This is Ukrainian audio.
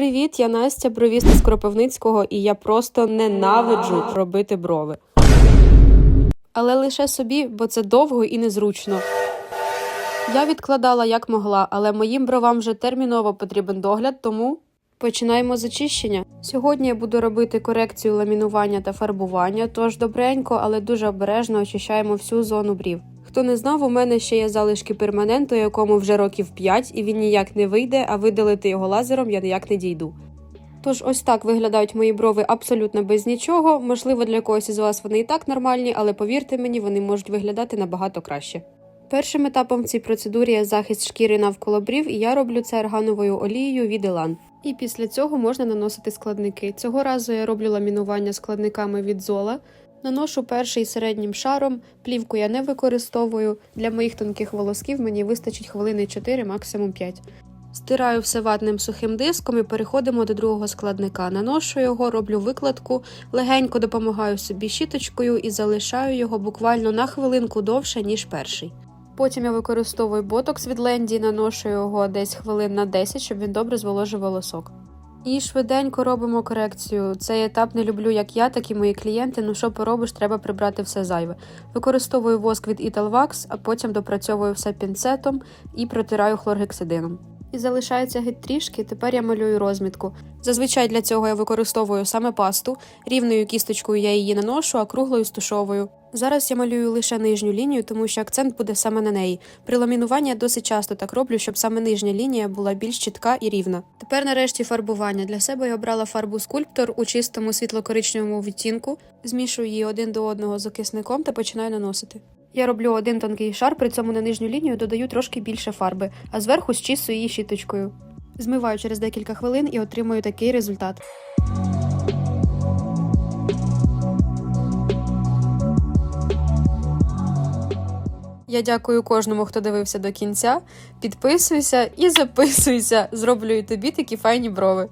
Привіт, я Настя, бровіст з Кропивницького, і я просто ненавиджу робити брови. Але лише собі, бо це довго і незручно. Я відкладала як могла, але моїм бровам вже терміново потрібен догляд, тому починаємо з очищення. Сьогодні я буду робити корекцію ламінування та фарбування, тож добренько, але дуже обережно очищаємо всю зону брів. Хто не знав, у мене ще є залишки перманенту, якому вже років 5, і він ніяк не вийде, а видалити його лазером я ніяк не дійду. Тож ось так виглядають мої брови абсолютно без нічого. Можливо, для когось із вас вони і так нормальні, але повірте мені, вони можуть виглядати набагато краще. Першим етапом в цій процедурі є захист шкіри навколо брів, і я роблю це аргановою олією від Elan. І після цього можна наносити складники. Цього разу я роблю ламінування складниками від Zola. Наношу перший середнім шаром, плівку я не використовую. Для моїх тонких волосків мені вистачить хвилини 4, максимум 5. Стираю все ватним сухим диском і переходимо до другого складника. Наношу його, роблю викладку, легенько допомагаю собі щіточкою і залишаю його буквально на хвилинку довше, ніж перший. Потім я використовую ботокс від Ленді, наношу його десь хвилин на 10, щоб він добре зволожив волосок. І швиденько робимо корекцію. Цей етап не люблю як я, так і мої клієнти. Ну що поробиш, треба прибрати все зайве. Використовую воск від Italvax, а потім допрацьовую все пінцетом і протираю хлоргексидином. І залишається геть трішки, тепер я малюю розмітку. Зазвичай для цього я використовую саме пасту, рівною кісточкою я її наношу, а круглою стушовую. Зараз я малюю лише нижню лінію, тому що акцент буде саме на неї. При ламінуванні я досить часто так роблю, щоб саме нижня лінія була більш чітка і рівна. Тепер нарешті фарбування. Для себе я обрала фарбу скульптор у чистому світло-коричневому відтінку, змішую її один до одного з окисником та починаю наносити. Я роблю один тонкий шар, при цьому на нижню лінію додаю трошки більше фарби, а зверху зчісую її щіточкою. Змиваю через декілька хвилин і отримую такий результат. Я дякую кожному, хто дивився до кінця. Підписуйся і записуйся. Зроблю і тобі такі файні брови.